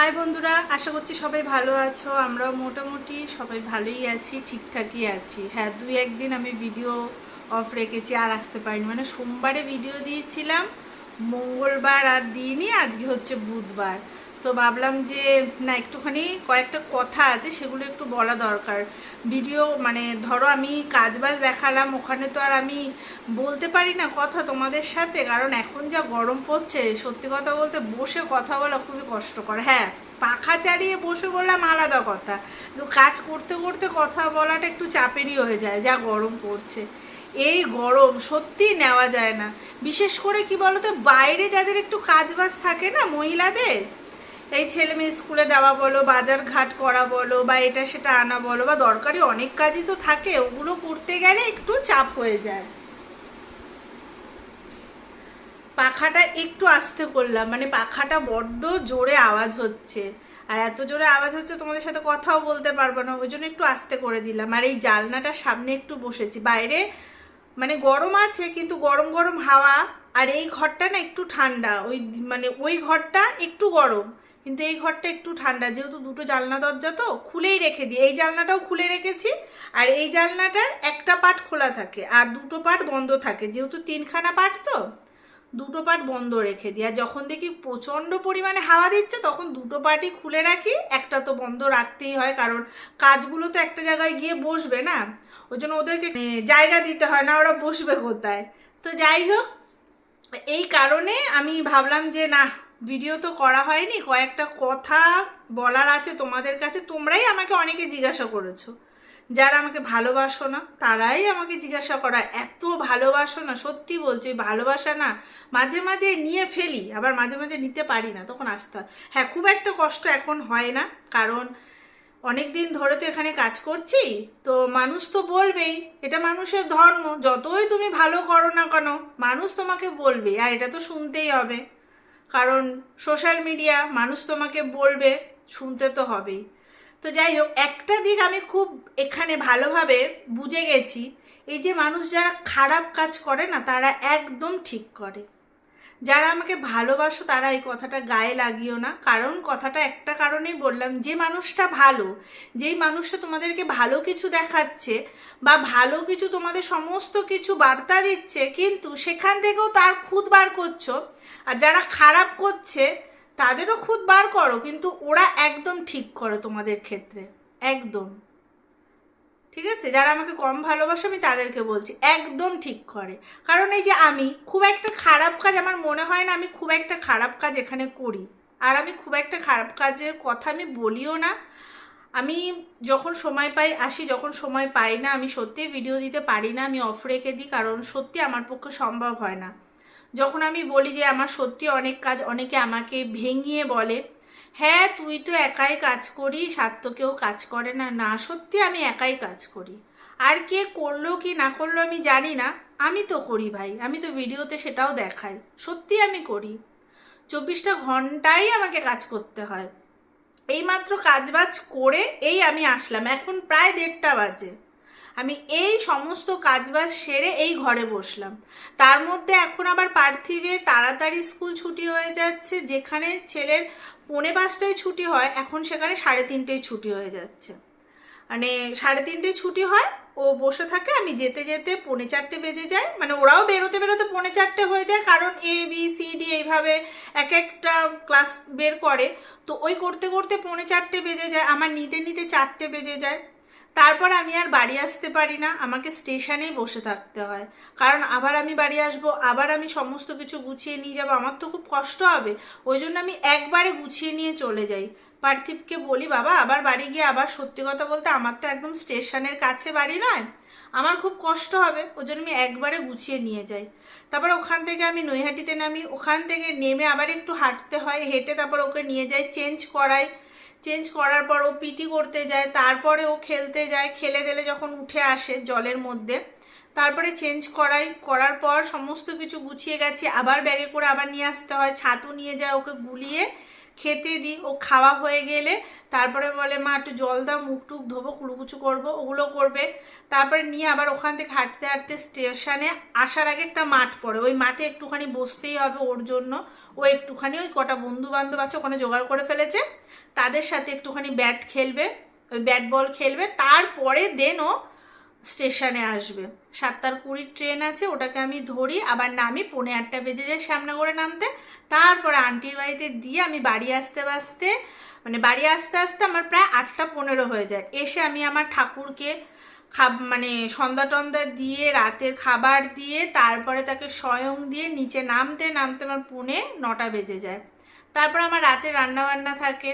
High বন্ধুরা, আশা করছি সবাই ভালো আছো। আমরাও মোটামুটি সবাই ভালোই আছি, ঠিকঠাকই আছি। হ্যাঁ দুই একদিন আমি ভিডিও অফ রেখেছি, আর আসতে পারিনি। মানে সোমবারে ভিডিও দিয়েছিলাম, মঙ্গলবার আর দিনই আজকে হচ্ছে বুধবার। তো ভাবলাম যে, না, একটুখানি কয়েকটা কথা আছে, সেগুলো একটু বলা দরকার। ভিডিও মানে ধরো আমি কাজবাজ দেখালাম, ওখানে তো আর আমি বলতে পারি না কথা তোমাদের সাথে, কারণ এখন যা গরম পড়ছে, সত্যি কথা বলতে বসে কথা বলা খুবই কষ্টকর। হ্যাঁ পাখা চালিয়ে বসে বললাম আলাদা কথা তো কাজ করতে করতে কথা বলাটা একটু চাপেরই হয়ে যায়, যা গরম পড়ছে। এই গরম সত্যি নেওয়া যায় না। বিশেষ করে কি বলতো, বাইরে যাদের একটু কাজবাজ থাকে না, মহিলাদের এই ছেলে মেয়ে স্কুলে দেওয়া বলো, বাজার ঘাট করা বলো, বা এটা সেটা আনা বলো, বা দরকারি অনেক কাজই তো থাকে, ওগুলো করতে গেলে একটু চাপ হয়ে যায়। পাখাটা একটু আস্তে করলাম মানে পাখাটা বড্ড জোরে আওয়াজ হচ্ছে। আর এত জোরে আওয়াজ হচ্ছে তোমাদের সাথে কথাও বলতে পারব না, ওই জন্য একটু আস্তে করে দিলাম। আর এই জালনাটার সামনে একটু বসেছি, বাইরে মানে গরম আছে, কিন্তু গরম গরম হাওয়া, আর এই ঘরটা না একটু ঠান্ডা, ওই মানে ওই ঘরটা একটু গরম। কিন্তু এই ঘরটা একটু ঠান্ডা, যেহেতু দুটো জানলা দরজা তো, খুলেই রেখে দিই। এই জানলাটাও খুলে রেখেছি, আর এই জানলাটার একটা পার্ট খোলা থাকে আর দুটো পার্ট বন্ধ থাকে। যেহেতু তিনখানা পার্ট তো, দুটো পার্ট বন্ধ রেখে দিই। আর যখন দেখি প্রচণ্ড পরিমাণে হাওয়া দিচ্ছে, তখন দুটো পার্টই খুলে রাখি। একটা তো বন্ধ রাখতেই হয়, কারণ কাজগুলো তো একটা জায়গায় গিয়ে বসবে না। ওই জন্য ওদেরকে মানে জায়গা দিতে হয় না, ওরা বসবে কোথায়? তো যাই হোক, এই কারণে আমি ভাবলাম যে না ভিডিও তো করা হয়নি, কয়েকটা কথা বলার আছে তোমাদের কাছে, তোমরাই আমাকে অনেকে জিজ্ঞাসা করেছ। যারা আমাকে ভালোবাসো না, তারাই আমাকে জিজ্ঞাসা করা, এত ভালোবাসো না, সত্যি বলছি ভালোবাসা না মাঝে মাঝে নিয়ে ফেলি, আবার মাঝে মাঝে নিতে পারি না, তখন আসতে হয়। হ্যাঁ খুব একটা কষ্ট এখন হয় না, কারণ অনেক দিন ধরে তো এখানে কাজ করছি, তো মানুষ তো বলবেই, এটা মানুষের ধর্ম, যতই তুমি ভালো করো না কেন, মানুষ তোমাকে বলবে আর এটা তো শুনতেই হবে। কারণ সোশ্যাল মিডিয়া মানুষ তোমাকে বলবে, শুনতে তো হবেই। তো যাই হোক, একটা দিক আমি খুব এখানে ভালোভাবে বুঝে গেছি, এই যে মানুষ যারা খারাপ কাজ করে না, তারা একদম ঠিক করে। যারা আমাকে ভালোবাসো তারা এই কথাটা গায়ে লাগিও না। কারণ কথাটা একটা কারণেই বললাম, যে মানুষটা ভালো, যেই মানুষটা তোমাদেরকে ভালো কিছু দেখাচ্ছে বা ভালো কিছু তোমাদের সমস্ত কিছু বার্তা দিচ্ছে, কিন্তু সেখান থেকেও তার খুদ বার করছ। আর যারা খারাপ করছে, তাদেরও খুদ বার করো, কিন্তু ওরা একদম ঠিক করে তোমাদের ক্ষেত্রে। একদম। ঠিক আছে? যারা আমাকে কম ভালোবাসে, আমি তাদেরকে বলছি, একদম ঠিক করে। কারণ এই যে আমি খুব একটা খারাপ কাজ, আমার মনে হয় না আমি খুব একটা খারাপ কাজ এখানে করি। আর আমি খুব একটা খারাপ কাজের কথা আমি বলিও না। আমি যখন সময় পাই, আসি। যখন সময় পাই না, আমি সত্যি ভিডিও দিতে পারি না, আমি অফ রেখে দিই, কারণ সত্যি আমার পক্ষে সম্ভব হয় না। যখন আমি বলি যে, আমার সত্যি অনেক কাজ অনেকে আমাকে ভেঙিয়ে বলে হ্যাঁ তুই তো একাই কাজ করিস, আর তো কেউ কাজ করে না। না, সত্যি আমি একাই কাজ করি। আর কে করল কি না করল আমি জানি না। আমি তো করি ভাই, আমি তো ভিডিওতে সেটাও দেখাই। সত্যি আমি করি। চব্বিশটা ঘন্টাই আমাকে কাজ করতে হয়। এইমাত্র কাজবাজ করে এই আমি আসলাম। এখন প্রায় দেড়টা বাজে। আমি এই সমস্ত কাজবাজ সেরে এই ঘরে বসলাম। তার মধ্যে এখন আবার পার্থিবে তাড়াতাড়ি স্কুল ছুটি হয়ে যাচ্ছে, যেখানে ছেলের পৌনে পাঁচটায় ছুটি হয়, এখন সেখানে সাড়ে তিনটেই ছুটি হয়ে যাচ্ছে। মানে সাড়ে তিনটে ছুটি হয়, ও বসে থাকে, আমি যেতে যেতে পৌনে চারটে বেজে যায়। মানে ওরাও বেরোতে বেরোতে পৌনে চারটে হয়ে যায়, কারণ এ বি সি ডি এইভাবে এক একটা ক্লাস বের করে। তো ওই করতে করতে পৌনে চারটে বেজে যায়, আমার নিতে নিতে চারটে বেজে যায়। তারপর আমি আর বাড়ি আসতে পারি না। আমাকে স্টেশনেই বসে থাকতে হয়। কারণ আবার আমি বাড়ি আসব, আবার আমি সমস্ত কিছু গুছিয়ে নিয়ে যাব। আমার তো খুব কষ্ট হবে। ওই জন্য আমি একবারে গুছিয়ে নিয়ে চলে যাই। পার্থিবকে বলি, বাবা, আবার বাড়ি গিয়ে আবার সত্যি কথা বলতে আমার তো একদম স্টেশনের কাছে বাড়ি নয়। আমার খুব কষ্ট হবে। ওই জন্য আমি একবারে গুছিয়ে নিয়ে যাই। তারপর ওখান থেকে আমি নৈহাটিতে নামি। ওখান থেকে নেমে আবার একটু হাঁটতে হয়। হেঁটে তারপর ওকে নিয়ে যাই। চেঞ্জ করাই। চেঞ্জ করার পর ও পিটি করতে যায়, তারপরে ও খেলতে যায়, খেলে দেলে যখন উঠে আসে জলের মধ্যে, তারপরে চেঞ্জ করাই, করার পর সমস্ত কিছু গুছিয়ে গেছে, আবার ব্যাগে করে আবার নিয়ে আসতে হয়, ছাতু নিয়ে যায় ওকে গুলিয়ে খেতে দিই। ও খাওয়া হয়ে গেলে তারপরে বলে, মা, একটু জল দাও, মুখ টুক ধোবো, কুলুকুচু করব, ওগুলো করবে। তারপরে নিয়ে আবার ওখান থেকে হাঁটতে হাঁটতে স্টেশনে আসার আগে একটা মাঠ পড়ে। ওই মাঠে একটুখানি বসতেই হবে ওর জন্য। ও একটুখানি ওই কটা বন্ধু বান্ধব আছে, ওখানে জোগাড় করে ফেলেছে। তাদের সাথে একটুখানি ব্যাট খেলবে, ওই ব্যাট বল খেলবে। তারপরে দেন ও স্টেশনে আসবে। সাতটার কুড়ির ট্রেন আছে, ওটাকে আমি ধরি, আবার নামি পৌনে আটটা বেজে যায় শ্যামনগরে নামতে। তারপরে আন্টির বাড়িতে দিয়ে আমি বাড়ি আসতে আসতে মানে বাড়ি আসতে আসতে আমার প্রায় আটটা পনেরো হয়ে যায়। এসে আমি আমার ঠাকুরকে খাব মানে সন্ধ্যা টন্দা দিয়ে, রাতের খাবার দিয়ে, তারপরে তাকে স্বয়ং দিয়ে নিচে নামতে নামতে আমার পুনে নটা বেজে যায়। তারপর আমার রাতে রান্না বান্না থাকে।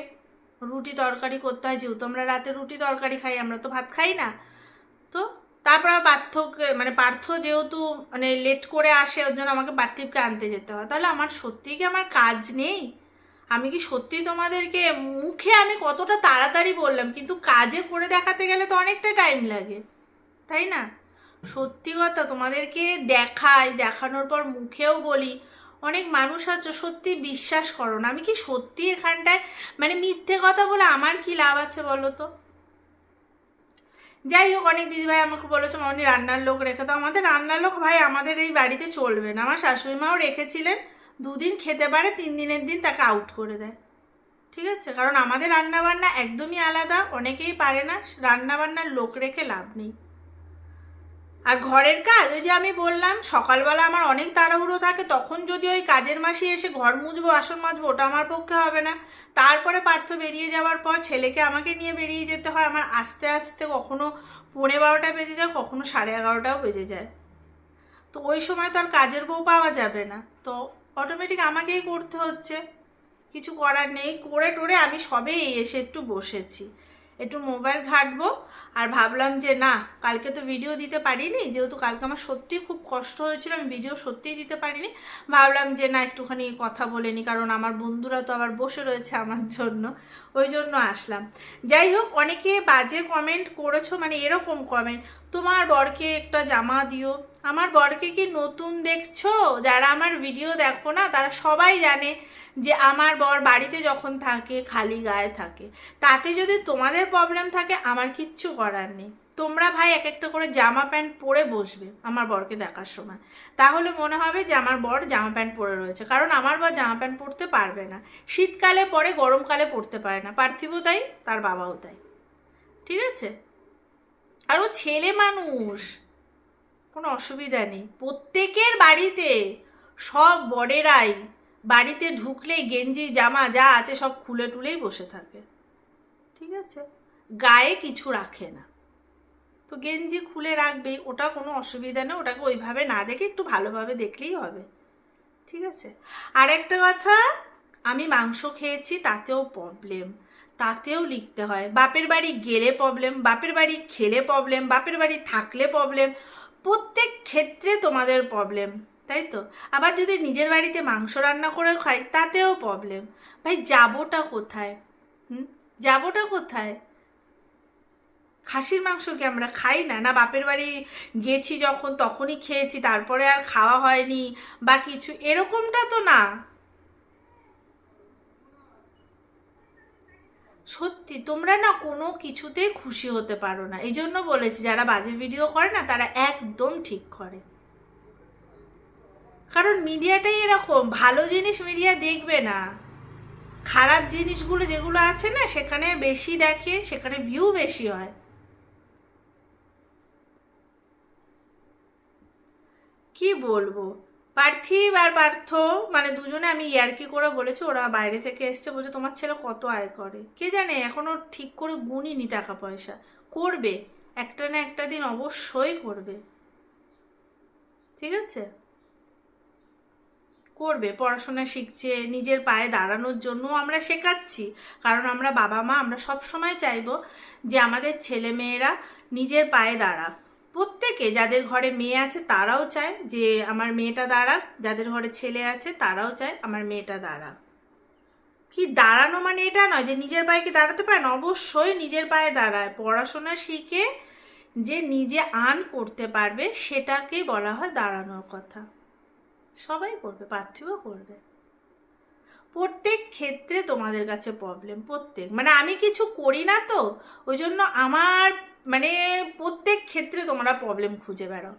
রুটি তরকারি করতে হয়, যেহেতু আমরা রাতে রুটি তরকারি খাই, আমরা তো ভাত খাই না। তো তারপর পার্থকে মানে পার্থ যেহেতু মানে লেট করে আসে, ওর জন্য আমাকে পার্থিবকে আনতে যেতে হয়। তাহলে আমার সত্যিই কি আমার কাজ নেই? আমি কি সত্যি তোমাদেরকে মুখে আমি কতটা তাড়াতাড়ি বললাম, কিন্তু কাজে করে দেখাতে গেলে তো অনেকটা টাইম লাগে, তাই না? সত্যি কথা, তোমাদেরকে দেখাই, দেখানোর পর মুখেও বলি, অনেক মানুষ আছে, সত্যি বিশ্বাস করো না। আমি কি সত্যি এখানটায় মানে মিথ্যে কথা বলে আমার কি লাভ আছে বলো তো? যাই হোক, অনেক দিদিভাই আমাকে বলেছে, মামনি রান্নার লোক রেখে তো আমাদের রান্নার লোক ভাই আমাদের এই বাড়িতে চলবে না। আমার শাশুড়ি মাও রেখেছিলেন, দুদিন খেতে পারে, তিন দিনের দিন তাকে আউট করে দেয়। ঠিক আছে? কারণ আমাদের রান্নাবান্না একদমই আলাদা, অনেকেই পারে না, রান্নাবান্নার লোক রেখে লাভ নেই। আর ঘরের কাজ, ওই যে আমি বললাম, সকালবেলা আমার অনেক তাড়াহুড়ো থাকে, তখন যদি ওই কাজের মাসি এসে ঘর মুছবো, আসন মাজবো, ওটা আমার পক্ষে হবে না। তারপরে পার্থ বেরিয়ে যাওয়ার পর ছেলেকে আমাকে নিয়ে বেরিয়ে যেতে হয়। আমার আস্তে আস্তে কখনো পৌনে বারোটা বেজে যায়, কখনো সাড়ে এগারোটাও বেজে যায়। তো ওই সময় তো আর কাজের বউ পাওয়া যাবে না। তো অটোমেটিক আমাকেই করতে হচ্ছে। কিছু করার নেই। করে টোরে আমি সবেই এসে একটু বসেছি। একটু মোবাইল ঘাঁটবো। আর ভাবলাম যে না, কালকে তো ভিডিও দিতে পারিনি, যেহেতু কালকে আমার সত্যিই খুব কষ্ট হয়েছিল, আমি ভিডিও সত্যিই দিতে পারিনি। ভাবলাম যে না, একটুখানি কথা বলে নি, কারণ আমার বন্ধুরা তো আবার বসে রয়েছে আমার জন্য, ওই জন্য আসলাম। যাই হোক, অনেকে বাজে কমেন্ট করেছ মানে এরকম কমেন্ট তোমার বরকে একটা জামা দিও। আমার বরকে কি নতুন দেখছ? যারা আমার ভিডিও দেখো না, তারা সবাই জানে যে আমার বর বাড়িতে যখন থাকে, খালি গায়ে থাকে। তাতে যদি তোমাদের প্রবলেম থাকে, আমার কিচ্ছু করার নেই। তোমরা ভাই এক একটা করে জামা প্যান্ট পরে বসবে আমার বরকে দেখার সময়। তাহলে মনে হবে যে আমার বর জামা প্যান্ট পরে রয়েছে। কারণ আমার বর জামা প্যান্ট পরতে পারবে না। শীতকালে পরে, গরমকালে পরতে পারে না। পার্থিবও তাই, তার বাবাও তাই। ঠিক আছে? আর ও ছেলে মানুষ। কোনো অসুবিধা নেই। প্রত্যেকের বাড়িতে সব বড়েরাই বাড়িতে ঢুকলেই গেঞ্জি, জামা যা আছে সব খুলে টুলেই বসে থাকে। ঠিক আছে? গায়ে কিছু রাখে না। তো গেঞ্জি খুলে রাখবে, ওটা কোনো অসুবিধা নেই। ওটাকে ওইভাবে না দেখে একটু ভালোভাবে দেখলেই হবে। ঠিক আছে? আর একটা কথা, আমি মাংস খেয়েছি, তাতেও প্রবলেম তাতেও লিখতে হয়। বাপের বাড়ি গেলে প্রবলেম বাপের বাড়ি খেলে প্রবলেম বাপের বাড়ি থাকলে প্রবলেম প্রত্যেক ক্ষেত্রে তোমাদের প্রবলেম তাই তো? আবার যদি নিজের বাড়িতে মাংস রান্না করে খাই তাতেও প্রবলেম ভাই, যাবোটা কোথায়? হুম? যাবোটা কোথায়? খাসির মাংস কি আমরা খাই না? না, বাপের বাড়ি গেছি যখন, তখনই খেয়েছি, তারপরে আর খাওয়া হয়নি, বা কিছু, এরকমটা তো না। সত্যি, তোমরা না কোনো কিছুতেই খুশি হতে পারো না। এই জন্য বলেছি, যারা বাজে ভিডিও করে না, তারা একদম ঠিক করে। কারণ মিডিয়াটাই এরকম, ভালো জিনিস মিডিয়া দেখবে না। খারাপ জিনিসগুলো যেগুলো আছে না, সেখানে বেশি দেখে, সেখানে ভিউ বেশি হয়। কি বলব? পার্থিব আর পার্থ মানে দুজনে আমি ইয়ার্কি করে বলেছি, ওরা বাইরে থেকে এসছে বলছে, তোমার ছেলে কত আয় করে? কে জানে, এখনও ঠিক করে গুনিনি টাকা পয়সা করবে, একটা না একটা দিন অবশ্যই করবে। ঠিক আছে? করবে, পড়াশোনা শিখছে, নিজের পায়ে দাঁড়ানোর জন্য আমরা শেখাচ্ছি। কারণ আমরা বাবা মা আমরা সব সময় চাইব যে আমাদের ছেলে মেয়েরা নিজের পায়ে দাঁড়াক। প্রত্যেকে যাদের ঘরে মেয়ে আছে, তারাও চায় যে আমার মেয়েটা দাঁড়াক। যাদের ঘরে ছেলে আছে, তারাও চায় আমার মেয়েটা দাঁড়াক। কি দাঁড়ানো মানে এটা নয় যে নিজের পায়ে কি দাঁড়াতে না? অবশ্যই নিজের পায়ে দাঁড়ায়। পড়াশোনা শিখে যে নিজে আন করতে পারবে, সেটাকে বলা হয় দাঁড়ানোর কথা। সবাই করবে, পার্থিবও করবে। প্রত্যেক ক্ষেত্রে তোমাদের কাছে প্রবলেম প্রত্যেক। মানে আমি কিছু করি না তো ওই জন্য আমার মানে প্রত্যেক ক্ষেত্রে তোমরা প্রবলেম খুঁজে বেড়াও।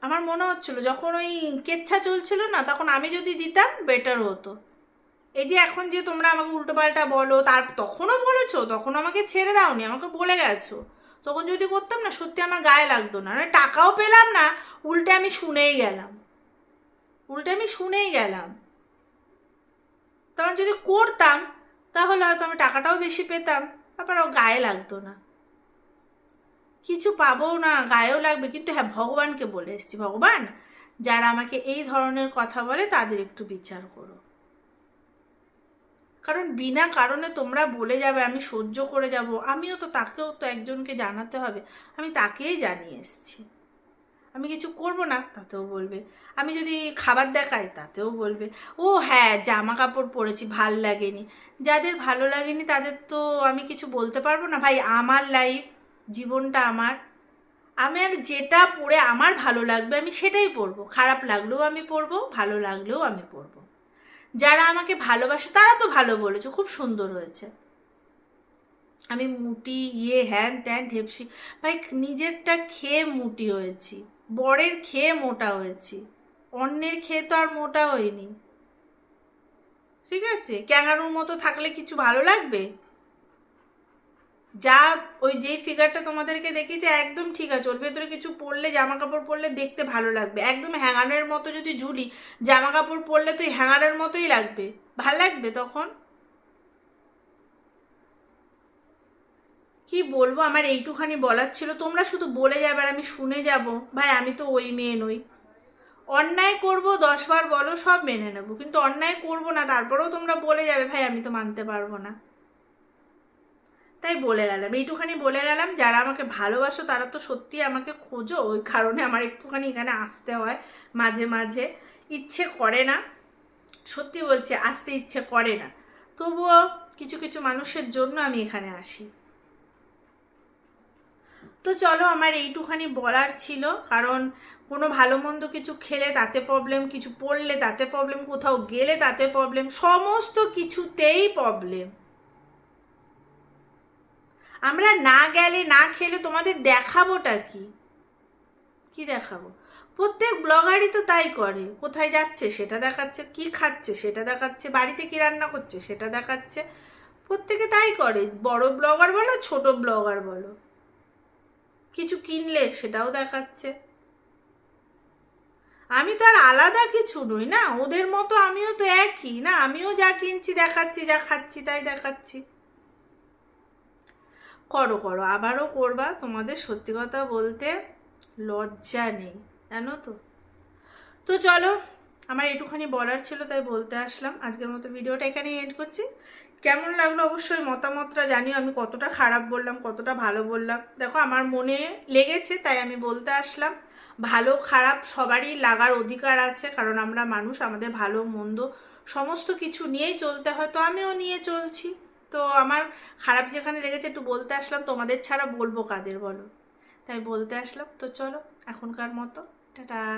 আমার মনে হচ্ছিল, যখন ওই কেচ্ছা চলছিল না, তখন আমি যদি দিতাম বেটার হতো। এই যে এখন যে তোমরা আমাকে উল্টোপাল্টা বলো, তার তখনও বলেছ তখন আমাকে ছেড়ে দাওনি, আমাকে বলে গেছো। তখন যদি করতাম না, সত্যি আমার গায়ে লাগতো না। মানে টাকাও পেলাম না, উল্টে আমি শুনেই গেলাম। উল্টে আমি শুনেই গেলাম। তখন যদি করতাম, তাহলে হয়তো আমি টাকাটাও বেশি পেতাম ও গায়ে লাগতো না। কিছু পাবো না, গায়েও লাগবে, কিন্তু হ্যাঁ ভগবানকে বলে এসছি। ভগবান, যারা আমাকে এই ধরনের কথা বলে, তাদের একটু বিচার করো। কারণ বিনা কারণে তোমরা বলে যাবে, আমি সহ্য করে যাব। আমিও তো তাকেও তো একজনকে জানাতে হবে। আমি তাকেই জানিয়ে এসছি। আমি কিছু করব না, তাতেও বলবে। আমি যদি খাবার দেখাই, তাতেও বলবে, ও হ্যাঁ জামা কাপড় পরেছি, ভালো লাগেনি। যাদের ভালো লাগেনি, তাদের তো আমি কিছু বলতে পারব না। ভাই, আমার লাইফ জীবনটা আমার। আমার যেটা পরে আমার ভালো লাগবে, আমি সেটাই পরবো খারাপ লাগলেও আমি পরবো ভালো লাগলেও আমি পরবো যারা আমাকে ভালোবাসে, তারা তো ভালো বলেছে, খুব সুন্দর হয়েছে। আমি মুটি ইয়ে হ্যান ত্যান, ঢেপসি, ভাই, নিজেরটা খেয়ে মুটি হয়েছি। বরের খেয়ে মোটা হয়েছি। অন্যের খেয়ে তো আর মোটা হয়নি ঠিক আছে? ক্যাঙ্গারুর মতো থাকলে কিছু ভালো লাগবে? যা, ওই যেই ফিগারটা তোমাদেরকে দেখিয়েছে, একদম ঠিক আছে। ওর ভেতরে কিছু পরলে জামা কাপড় পরলে দেখতে ভালো লাগবে। একদম হ্যাঙ্গারের মতো যদি ঝুলি জামা কাপড় পরলে তো হ্যাঙ্গারের মতোই লাগবে। ভালো লাগবে তখন? কি বলব? আমার এইটুখানি বলার ছিল। তোমরা শুধু বলে যাবে আর আমি শুনে যাব। ভাই, আমি তো ওই মেয়ে নই। অন্যায় করব দশবার বলো, সব মেনে নেব। কিন্তু অন্যায় করব না, তারপরেও তোমরা বলে যাবে, ভাই, আমি তো মানতে পারব না। তাই বলে গেলাম। এইটুখানি বলে গেলাম। যারা আমাকে ভালোবাসো, তারা তো সত্যি আমাকে খোঁজো। ওই কারণে আমার একটুখানি এখানে আসতে হয় মাঝে মাঝে। ইচ্ছে করে না। সত্যি বলছে, আসতে ইচ্ছে করে না। তবুও কিছু কিছু মানুষের জন্য আমি এখানে আসি। তো চলো আমার এইটুখানি বলার ছিল। কারণ কোনো ভালো মন্দ কিছু খেলে তাতে প্রবলেম কিছু পড়লে তাতে প্রবলেম কোথাও গেলে তাতে প্রবলেম সমস্ত কিছুতেই প্রবলেম আমরা না গেলে, না খেলে তোমাদের দেখাবোটা কি? কি দেখাবো? প্রত্যেক ব্লগারই তো তাই করে। কোথায় যাচ্ছে, সেটা দেখাচ্ছে, কি খাচ্ছে, সেটা দেখাচ্ছে, বাড়িতে কি রান্না করছে, সেটা দেখাচ্ছে। প্রত্যেকে তাই করে। বড় ব্লগার বলো, ছোট ব্লগার বলো। কিছু কিনলে সেটাও দেখাচ্ছে। আমি তো আর আলাদা কিছু নই না, ওদের মতো আমিও তো একই, না? আমিও যা কিনছি দেখাচ্ছি, যা খাচ্ছি তাই দেখাচ্ছি। করো করো, আবারও করবা, তোমাদের সত্যি কথা বলতে লজ্জা নেই, জানো তো? তো চলো আমার একটুখানি বলার ছিল, তাই বলতে আসলাম। আজকের মতো ভিডিওটা এখানেই এন্ড করছি। কেমন লাগল অবশ্যই মতামতটা জানিও। আমি কতটা খারাপ বললাম, কতটা ভালো বললাম। দেখো, আমার মনে লেগেছে, তাই আমি বলতে আসলাম। ভালো, খারাপ সবারই লাগার অধিকার আছে, কারণ আমরা মানুষ, আমাদের ভালো, মন্দ সমস্ত কিছু নিয়েই চলতে হয়, তো আমিও নিয়ে চলছি। তো আমার খারাপ যেখানে লেগেছে, একটু বলতে আসলাম। তোমাদের ছাড়া বলব কাদের বলো? তাই বলতে আসলাম। তো চলো, এখনকার মতো, টাটা।